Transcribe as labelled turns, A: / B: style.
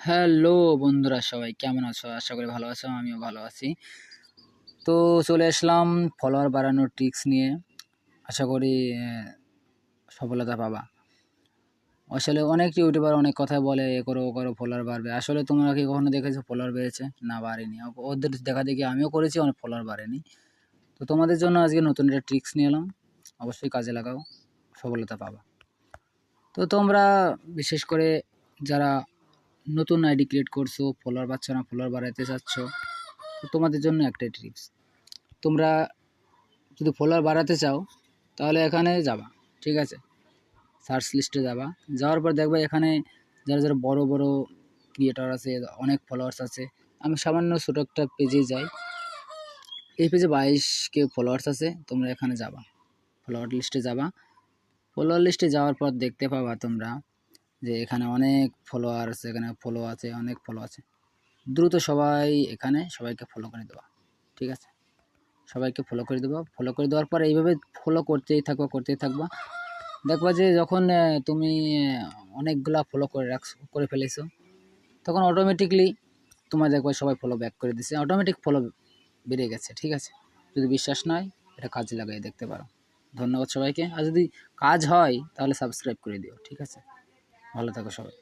A: Hello বন্ধুরা সবাই, কেমন আছো? আশা করি ভালো আছো, আমিও ভালো আছি। তো চলে আসলাম ফলোয়ার বাড়ানোর ট্রিক্স নিয়ে। আশা করি সফলতা পাবা। আসলে অনেক ইউটিউবার অনেক কথা বলে, এ করো, ও করো ফলোয়ার বাড়বে। আসলে তোমরা কি কখনো দেখেছ ফলোয়ার বেড়েছে? না, বাড়েনি। ওদের দেখা দেখি আমিও করেছি, অনেক ফলোয়ার বাড়েনি। তো তোমাদের জন্য আজকে নতুন একটা ট্রিক্স নিয়ে এলাম। অবশ্যই কাজে লাগাও, সফলতা পাবা। তো তোমরা, বিশেষ করে যারা নতুন আইডি ক্রিয়েট করছ ফলোয়ার পাচ্ছ না ফলোয়ার বাড়াতে চাচ্ছ, তো তোমাদের জন্য একটাই ট্রিক্স তোমরা যদি ফলোয়ার বাড়াতে চাও, তাহলে এখানে যাবা, ঠিক আছে? সার্চ লিস্টে যাবা। যাওয়ার পর দেখবে এখানে যারা যারা বড় বড় ক্রিয়েটার আছে, অনেক ফলোয়ার্স আছে, আমি সামান্য ছোটো একটা পেজে যাই। এই পেজে বাইশ কে ফলোয়ার্স আছে, তোমরা এখানে যাবা। ফলোয়ার লিস্টে যাবা। ফলোয়ার লিস্টে যাওয়ার পর দেখতে পাবা তোমরা যে এখানে অনেক ফলোয়ার আছে এখানে ফলো আছে, অনেক ফলো আছে। দ্রুত সবাই এখানে সবাইকে ফলো করে দেওয়া, ঠিক আছে? সবাইকে ফলো করে দেবো ফলো করে দেওয়ার পর এইভাবে ফলো করতেই থাকবা করতেই থাকবা। দেখবা যে যখন তুমি অনেকগুলা ফলো করে রাখছো, করে ফেলেছো, তখন অটোমেটিকলি তোমার দেখবা সবাই ফলো ব্যাক করে দিছে। অটোমেটিক ফলো বেড়ে গেছে, ঠিক আছে? যদি বিশ্বাস নয় এটা কাজে লাগিয়ে দেখতে পারো। ধন্যবাদ সবাইকে। আর যদি কাজ হয়, তাহলে সাবস্ক্রাইব করে দিও, ঠিক আছে? ভালো থাকো সবাই।